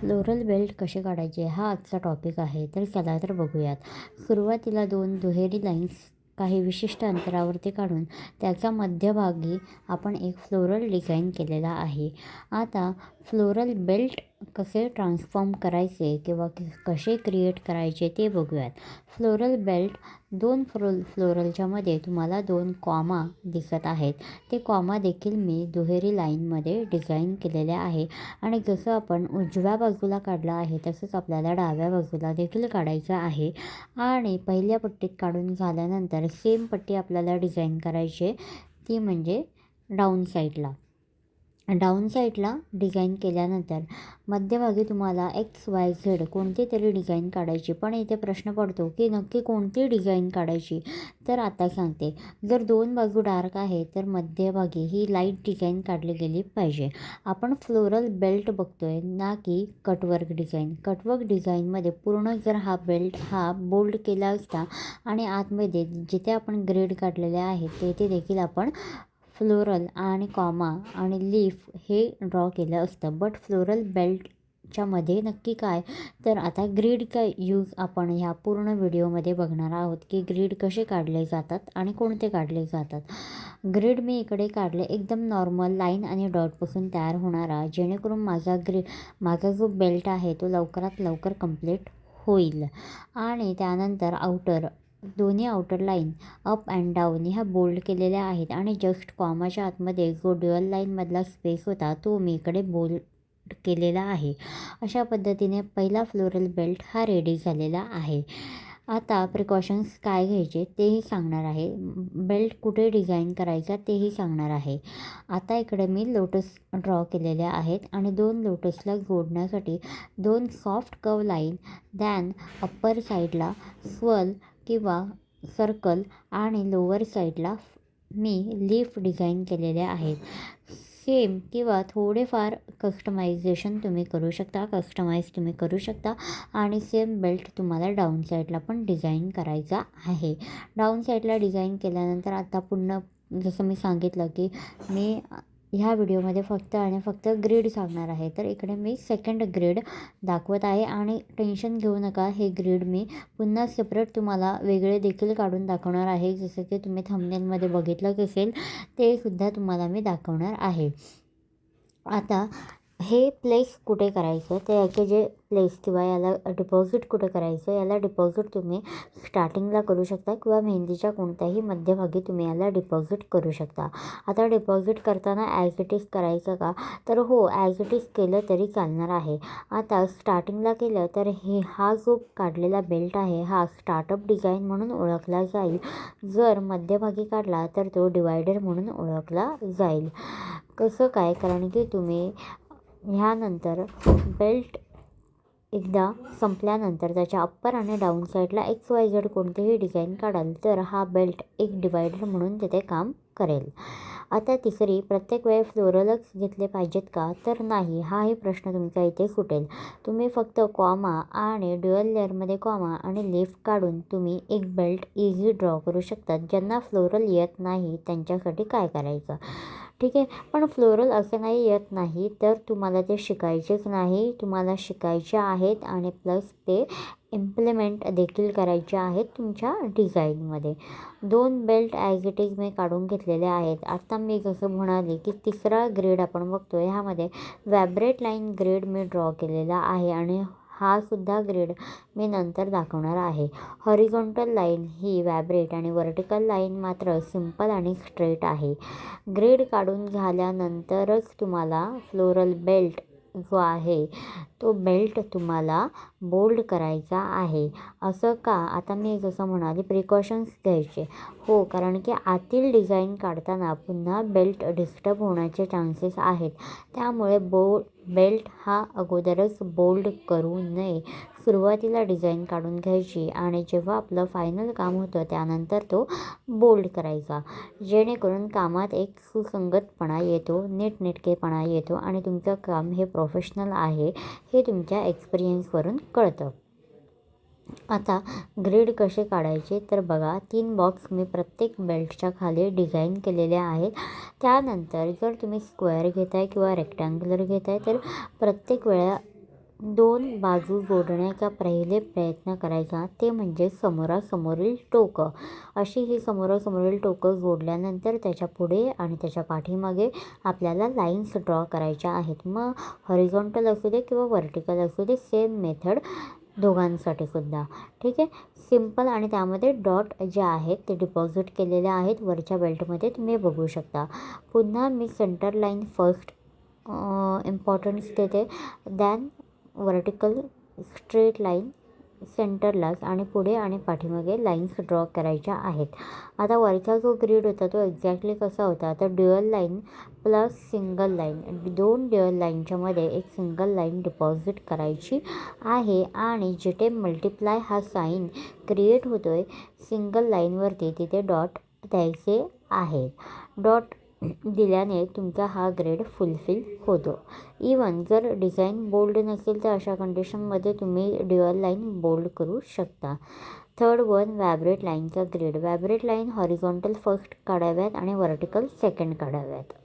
Floral belt कसे काढायचे हा आजचा टॉपिक आहे. तर चला तर बघूयात. सुरुवातीला दोन दुहेरी लाईन्स काही विशिष्ट अंतरावरती काढून त्याचा मध्यभागी आपण एक फ्लोरल डिझाईन केलेला आहे. आता फ्लोरल बेल्ट कसे ट्रान्सफॉर्म करायचे किंवा क- कसे क्रिएट करायचे ते बघूयात. फ्लोरल बेल्ट दोन फ्लो फ्लोरलच्यामध्ये तुम्हाला दोन कॉमा दिसत आहेत. ते कॉमा देखील मी दुहेरी लाईनमध्ये डिझाईन केलेले आहे. आणि जसं आपण उजव्या बाजूला काढलं आहे तसंच आपल्याला डाव्या बाजूला देखील काढायचं आहे. आणि पहिल्या पट्टीत काढून झाल्यानंतर सेम पट्टी आपल्याला डिझाईन करायची ती म्हणजे डाऊन साईडला डाऊन साईडला डिझाईन केल्यानंतर मध्यभागी तुम्हाला एक्स वाय झेड कोणती तरी डिझाईन काढायची. पण इथे प्रश्न पडतो की नक्की कोणती डिझाईन काढायची? तर आता सांगते. जर दोन बाजू डार्क आहे तर मध्यभागी ही लाइट डिझाईन काढली गेली पाहिजे. आपण फ्लोरल बेल्ट बघतोय ना की कटवर्क डिझाईन. कटवर्क डिझाईनमध्ये पूर्ण जर हा बेल्ट हा बोल्ड केला असता आणि आतमध्ये जिथे आपण ग्रेड काढलेले आहेत तेथे देखील आपण फ्लोरल आणि कॉमा आणि लीफ हे ड्रॉ केलं असतं. बट फ्लोरल बेल्टच्या मध्ये नक्की काय? तर आता ग्रीड का यूज आपण ह्या पूर्ण व्हिडिओमध्ये बघणार आहोत की ग्रीड कसे काढले जातात आणि कोणते काढले जातात. ग्रीड मी इकडे काढले एकदम नॉर्मल लाईन आणि डॉटपासून तयार होणारा जेणेकरून माझा ग्री माझा जो बेल्ट आहे तो लवकरात लवकर कंप्लीट होईल. आणि त्यानंतर आउटर दोन्ही outer line up and down ह्या बोल्ड केलेल्या आहेत आणि जस्ट कॉमाच्या आतमध्ये जो ड्युअल लाईनमधला स्पेस होता तो मी इकडे बोल्ड केलेला आहे. अशा पद्धतीने पहिला फ्लोरल बेल्ट हा रेडी झालेला आहे. आता प्रिकॉशन्स काय घ्यायचे तेही सांगणार आहे. बेल्ट कुठे डिझाईन करायचा तेही सांगणार आहे. आता इकडे मी लोटस ड्रॉ केलेले आहेत आणि दोन लोटसला जोडण्यासाठी दोन सॉफ्ट कव लाईन दॅन अप्पर साईडला स्वल किंवा सर्कल आणि लोअर साईडला मी लीफ डिझाईन केलेले आहेत. सेम किंवा थोडेफार कस्टमायझेशन तुम्ही करू शकता कस्टमाइज तुम्ही करू शकता आणि सेम बेल्ट तुम्हाला डाऊन साईडला पण डिझाईन करायचा आहे. डाऊन साईडला डिझाईन केल्यानंतर आता पुन्हा जसं मी सांगितलं की मी ह्या व्हिडिओमध्ये फक्त आणि फक्त ग्रेड सांगणार आहे. तर इकडे मी सेकंड ग्रेड दाखवत आहे आणि टेन्शन घेऊ नका. हे ग्रेड मी पुन्हा सेपरेट तुम्हाला वेगळे देखील काढून दाखवणार आहे. जसं की तुम्ही थंबनेलमध्ये बघितलंच असेल ते सुद्धा तुम्हाला मी दाखवणार आहे. आता हे प्लेस कुठे करायचं? ते याचे जे प्लेस किंवा याला डिपॉझिट कुठे करायचं? याला डिपॉझिट तुम्ही स्टार्टिंगला करू शकता किंवा मेहंदीच्या कोणत्याही मध्यभागी तुम्ही याला डिपॉझिट करू शकता. आता डिपॉझिट करताना ॲज इट इज करायचं का? तर हो ॲज इट इज केलं तरी चालणार आहे. आता स्टार्टिंगला केलं तर हे हा जो काढलेला बेल्ट आहे हा स्टार्टअप डिझाईन म्हणून ओळखला जाईल. जर मध्यभागी काढला तर तो डिवायडर म्हणून ओळखला जाईल. कसं काय? कारण की तुम्ही ह्यानंतर बेल्ट एकदा संपल्यानंतर त्याच्या अप्पर आणि डाऊन साईडला एक्स वाय झेड कोणतेही डिझाईन काढाल तर हा बेल्ट एक डिवायडर म्हणून तिथे काम करेल. आता तिसरी प्रत्येक वेळी फ्लोरलच घेतले पाहिजेत का? तर नाही हाही प्रश्न तुमचा इथे सुटेल तुम्ही फक्त कॉमा आणि ड्युअल लेअरमध्ये कॉमा आणि लीफ काढून तुम्ही एक बेल्ट इझी ड्रॉ करू शकतात ज्यांना फ्लोरल येत नाही त्यांच्यासाठी काय करायचं? ठीक आहे. पण फ्लोरल असं नाही येत नाही. तर तुम्हाला ते शिकायचेच नाही. तुम्हाला शिकायचे आहेत आणि प्लस ते इम्प्लिमेंट देखील करायचे आहेत तुमच्या डिझाईनमध्ये. दोन बेल्ट ॲज इट इज मी काढून घेतलेले आहेत. आत्ता मी जसं म्हणाले की तिसरा ग्रेड आपण बघतो ह्यामध्ये वॅब्रेट लाईन ग्रेड मी ड्रॉ केलेला आहे आणि हा सुद्धा ग्रेड मी नंतर दाखवणार आहे. हॉरिझॉन्टल लाईन ही वॅब्रेट आणि वर्टिकल लाईन मात्र सिंपल आणि स्ट्रेट आहे. ग्रेड काढून झाल्यानंतरच तुम्हाला फ्लोरल बेल्ट जो आहे तो बेल्ट तुम्हाला बोल्ड करायचा आहे. असं का? आता मी जसं म्हणाले प्रिकॉशन्स घ्यायचे. हो कारण की आतील डिझाईन काढताना पुन्हा बेल्ट डिस्टर्ब होण्याचे चान्सेस आहेत. त्यामुळे बो बेल्ट हा अगोदरच बोल्ड करू नये. सुरुवातीला डिझाईन काढून घ्यायची आणि जेव्हा आपलं फायनल काम होतं त्यानंतर तो बोल्ड करायचा. जेणेकरून कामात एक सुसंगतपणा येतो नीटनेटकेपणा येतो आणि तुमचं काम हे प्रोफेशनल आहे हे तुमच्या एक्सपिरियन्सवरून कळतं. आता ग्रेड कसे काढायचे तर बघा तीन बॉक्स मी प्रत्येक बेल्टच्या खाली डिझाईन केलेले आहेत. त्यानंतर जर तुम्ही स्क्वेअर घेताय किंवा रेक्टँग्युलर घेताय तर प्रत्येक वेळा दोन बाजू जोडण्याचा पहिले प्रयत्न करायचा. ते म्हणजे समोरासमोरील टोकं. अशी ही समोरासमोरील टोकं जोडल्यानंतर त्याच्या पुढे आणि त्याच्या पाठीमागे आपल्याला लाईन्स ड्रॉ करायच्या आहेत. मग हॉरिझॉन्टल असू दे किंवा व्हर्टिकल असू दे सेम मेथड दोघांसाठी सुद्धा. ठीक आहे? सिंपल आणि त्यामध्ये डॉट जे आहेत ते डिपॉझिट केलेले आहेत. वरच्या बेल्टमध्ये तुम्ही बघू शकता. पुन्हा मी सेंटर लाईन फर्स्ट इम्पॉर्टन्स देते. दॅन वर्टिकल स्ट्रेट लाईन सेंटरलाच आणि पुढे आणि पाठीमागे लाईन्स ड्रॉ करायच्या आहेत. आता वरचा जो ग्रीड होता तो एक्झॅक्टली कसा होता? तर dual line plus single line दोन ड्युअल लाईनच्यामध्ये एक सिंगल लाईन डिपॉझिट करायची आहे आणि जिथे मल्टिप्लाय हा साईन क्रिएट होतो आहे सिंगल लाईनवरती तिथे डॉट द्यायचे आहे डॉट दिल्याने तुमचा हा ग्रेड फुलफिल होतो. इवन जर डिझाईन बोल्ड नसेल तर अशा कंडिशनमध्ये तुम्ही ड्युअल लाईन बोल्ड करू शकता. थर्ड वन वॅब्रेट लाईनचा grade vibrate line horizontal first काढाव्यात आणि व्हर्टिकल सेकंड काढाव्यात.